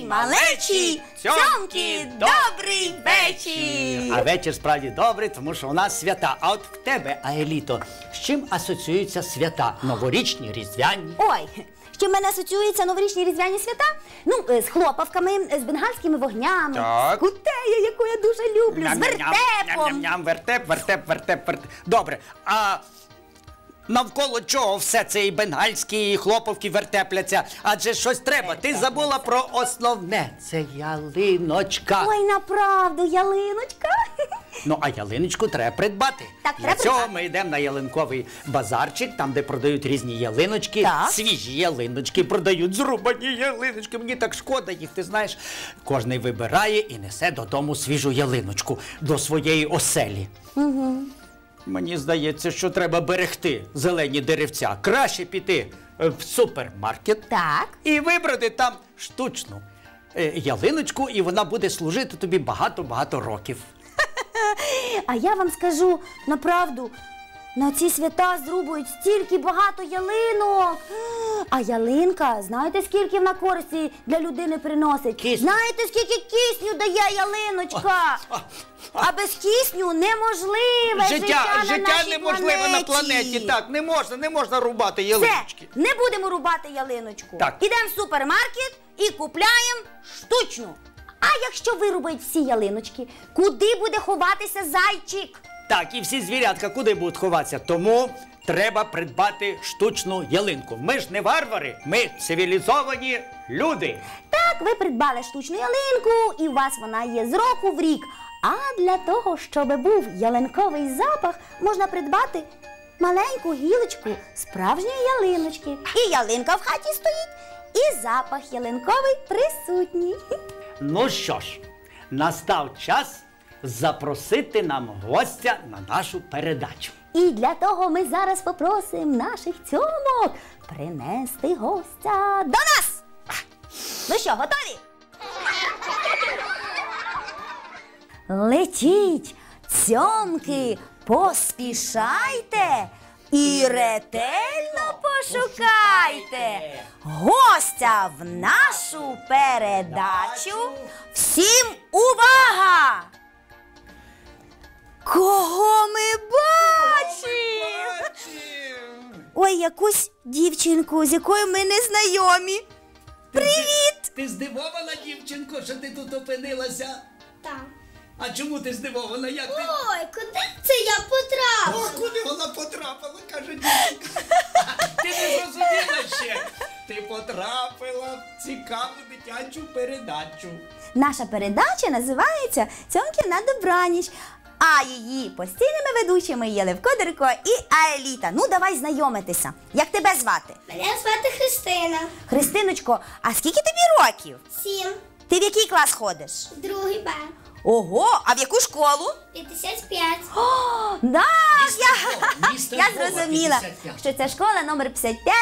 малечі, цьомки, добрий вечір! А вечір справді добрий, тому що у нас свята. А от в тебе, Аеліто, з чим асоціюються свята? Новорічні, різдвяні? Ой, що в мене асоціюються новорічні різдвяні свята? Ну, е, з хлопавками, е, з бенгальськими вогнями, Так. з кутею, яку я дуже люблю, з Ням-ням-ням, вертепом. ням-ням-ням, вертеп, вертеп, вертеп, вертеп. Добре. А навколо чого все це і бенгальські, і хлоповки вертепляться? Адже щось треба. Ти забула про основне. Це ялиночка. Ой, направду, ялиночка. Ну, а ялиночку треба придбати. Так, Для треба цього придбати. ми йдемо на ялинковий базарчик, там, де продають різні ялиночки, Так. свіжі ялиночки, продають зрубані ялиночки. Мені так шкода їх, ти знаєш. Кожний вибирає і несе додому свіжу ялиночку до своєї оселі. Угу. Мені здається, що треба берегти зелені деревця. Краще піти е, в супермаркет Так. і вибрати там штучну е, ялиночку, і вона буде служити тобі багато-багато років. А я вам скажу направду, на ці свята зрубують стільки багато ялинок. А ялинка, знаєте, скільки вона користі для людини приносить? Кисню. Знаєте, скільки кисню дає ялиночка? А, А без кисню неможливе життя, Життя, на життя нашій неможливе на планеті. Так, не можна, не можна рубати Все, ялиночки. не будемо рубати ялиночку. Так. Ідемо в супермаркет і купляємо штучну. А якщо вирубають всі ялиночки, куди буде ховатися зайчик? Так, і всі звірятка куди будуть ховатися? Тому треба придбати штучну ялинку. Ми ж не варвари, ми цивілізовані люди. Так, ви придбали штучну ялинку, і у вас вона є з року в рік. А для того, щоб був ялинковий запах, можна придбати маленьку гілочку справжньої ялиночки. І ялинка в хаті стоїть, і запах ялинковий присутній. Ну що ж, настав час запросити нам гостя на нашу передачу. І для того ми зараз попросимо наших цьомок принести гостя до нас. Ну що, готові? Летіть, цьомки, поспішайте і ретельно пошукайте гостя в нашу передачу. Всім увага! Якусь дівчинку, з якою ми не знайомі. Привіт! Ти здивована, дівчинко, що ти тут опинилася? Так. А чому ти здивована? Як ти? Ой, куди це я потрапила? О, куди вона потрапила, каже дівчинка. Ти не зрозуміла ще. Ти потрапила в цікаву дитячу передачу. Наша передача називається Цьомки на добраніч. А її постійними ведучими є Левко Дерко і Аеліта. Ну, давай знайомитися. Як тебе звати? Мене звати Христина. Христиночко, а скільки тобі років? Сім. Ти в який клас ходиш? Другий Б. Ого, а в яку школу? 55. О, да, я, я зрозуміла, 55. що це школа номер 55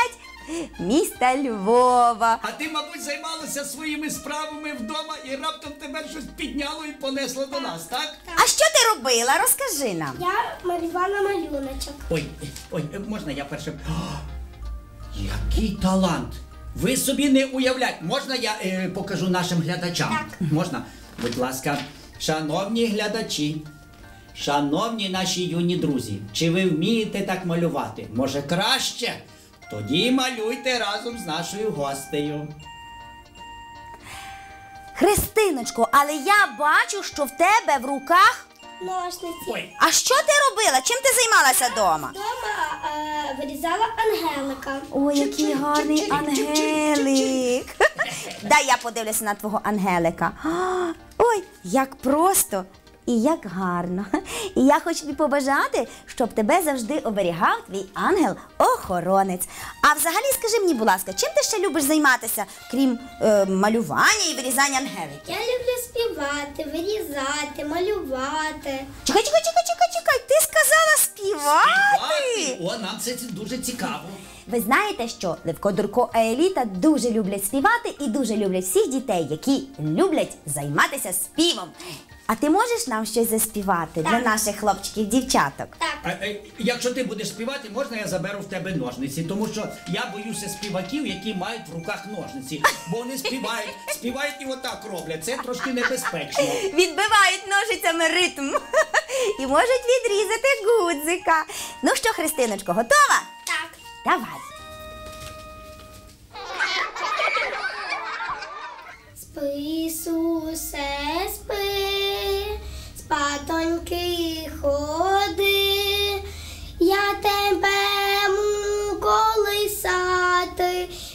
міста Львова. А ти, мабуть, займалася своїми справами вдома і раптом тебе щось підняло і понесло до нас, так? А що ти робила? Розкажи нам. Я малювала малюночок. Ой, ой, можна я перше. Який талант! Ви собі не уявляєте. Можна я е, покажу нашим глядачам? Так. Можна? Будь ласка, шановні глядачі, шановні наші юні друзі, чи ви вмієте так малювати? Може краще? Тоді малюйте разом з нашою гостею. Христиночко, але я бачу, що в тебе в руках. Ножниці. Ой, А що ти робила? Чим ти займалася вдома? Дома е, вирізала ангелика. Ой, який гарний ангелик. Дай я подивлюся на твого ангелика. А, Ой, як просто і як гарно. І я хочу тобі побажати, щоб тебе завжди оберігав твій ангел-охоронець. А взагалі скажи мені, будь ласка, чим ти ще любиш займатися, крім е, малювання і вирізання ангеликів? Я люблю співати, вирізати, малювати. Чекай, чекай, чекай, чекай, чекай. Ти сказала співати. О, нам це дуже цікаво. Ви знаєте, що Левко Дурко Аеліта дуже люблять співати і дуже люблять всіх дітей, які люблять займатися співом. А ти можеш нам щось заспівати для наших хлопчиків, дівчаток? Так. А, е, якщо ти будеш співати, можна я заберу в тебе ножниці, тому що я боюся співаків, які мають в руках ножниці. Бо вони співають, співають і отак роблять. Це трошки небезпечно. Відбивають ножицями ритм і можуть відрізати гудзика. Ну що, Христиночко, готова? Так. Давай. Спи,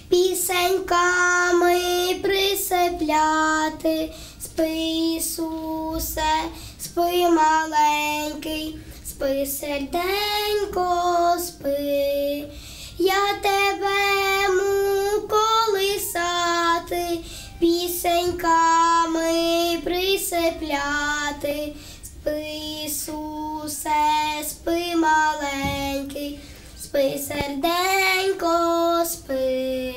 пісеньками присипляти. Спи, Ісусе, спи маленький, спи серденько, спи, я тебе му пісеньками присипляти. Спи, Ісусе, спи маленький, спи серденько, спи,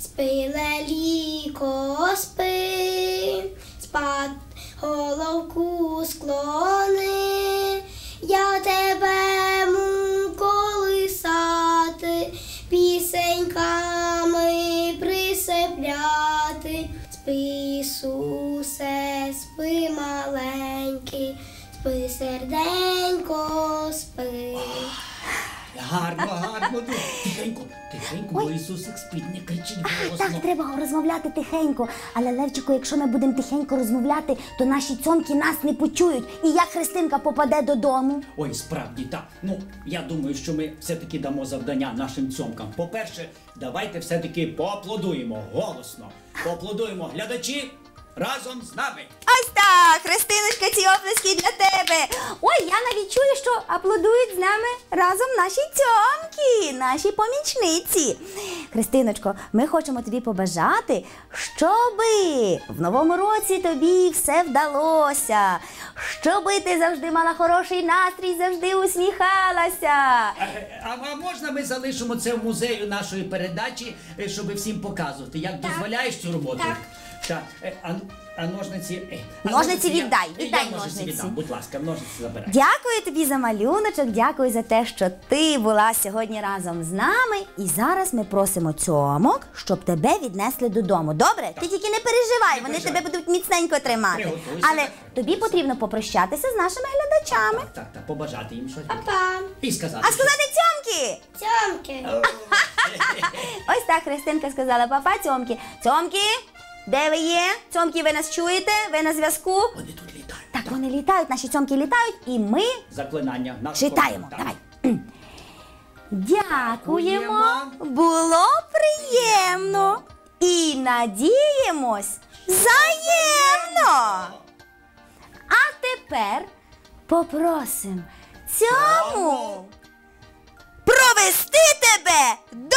спи леліко, спи, спад головку склони, Ну, Тихенько, тихенько, бо Ісусик спить, не кричіть Так, голосно. треба розмовляти тихенько. Але Левчику, якщо ми будемо тихенько розмовляти, то наші цьомки нас не почують. І як Христинка попаде додому? Ой, справді так. Ну, я думаю, що ми все-таки дамо завдання нашим цьомкам. По-перше, давайте все-таки поаплодуємо голосно. Поаплодуємо глядачі разом з нами. Ось так, Христиночка, ці оплески для тебе. Ой, я навіть чую, що аплодують з нами разом наші цьомки, наші помічниці. Христиночко, ми хочемо тобі побажати, щоби в новому році тобі все вдалося, щоби ти завжди мала хороший настрій, завжди усміхалася. А, а, а можна ми залишимо це в музею нашої передачі, е, щоб всім показувати, як дозволяєш цю роботу? Так. Так. Е, А, а ножниці. е, а Ножниці я- віддай, е, віддай я ножниці. віддам, будь ласка, ножниці забирай. Дякую тобі за малюночок, дякую за те, що ти була сьогодні разом з нами. І зараз ми просимо цьомок, щоб тебе віднесли додому. Добре? Ти тільки не переживай, Не вони переживай. тебе будуть міцненько тримати. Приготуйся, Але тобі потрібно попрощатися з нашими глядачами. Так, так, так, побажати їм щось. Папа, І сказати. А сказати цьомки! тямки. Ось так Христинка сказала папа цьомки. Цьомки, де ви є? Цьомки, ви нас чуєте? Ви на зв'язку? Вони тут літають. Так, вони літають, наші цьомки літають, і ми Заклинання. Читаємо. так. Давай. Дякуємо. Було приємно. І надіємось взаємно. А тепер попросим цьому провести тебе додому.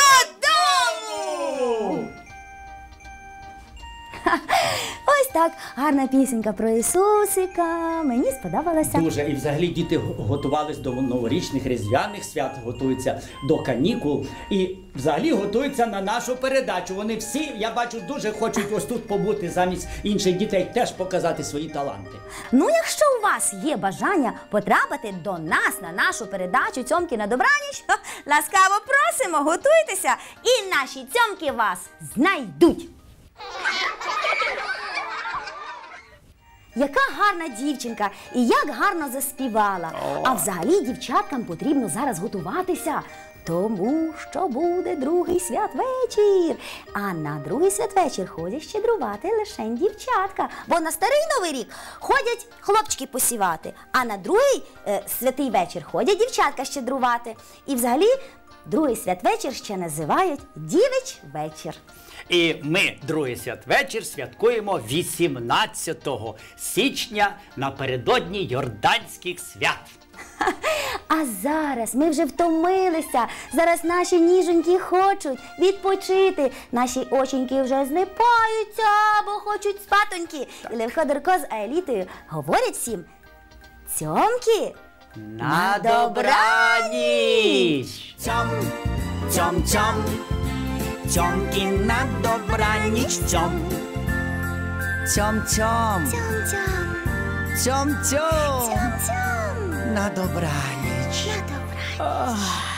Ось так гарна пісенька про Ісусика. Мені сподобалася. Дуже і взагалі діти готувались до новорічних різдвяних свят, готуються до канікул і взагалі готуються на нашу передачу. Вони всі, я бачу, дуже хочуть ось тут побути замість інших дітей, теж показати свої таланти. Ну, якщо у вас є бажання потрапити до нас на нашу передачу Цьомки на добраніч, ласкаво просимо, готуйтеся, і наші цьомки вас знайдуть. Яка гарна дівчинка і як гарно заспівала. А взагалі дівчаткам потрібно зараз готуватися. Тому що буде другий святвечір. А на другий святвечір ходять щедрувати лише дівчатка. Бо на старий новий рік ходять хлопчики посівати, а на другий е, святий вечір ходять дівчатка щедрувати. І взагалі другий святвечір ще називають дівич вечір. І ми другий святвечір святкуємо 18 січня напередодні Йорданських свят. А зараз ми вже втомилися. Зараз наші ніженьки хочуть відпочити. Наші оченьки вже знипаються, бо хочуть спатоньки. І Левходорко з Аелітою говорять всім. Цьомки, На добраніч! Цьом, цьом, цьом, цьомки на добраніч, цьом. Цьом, цьом, Цьом-цьом. Цьом-цьом. На добраніч. На добраніч.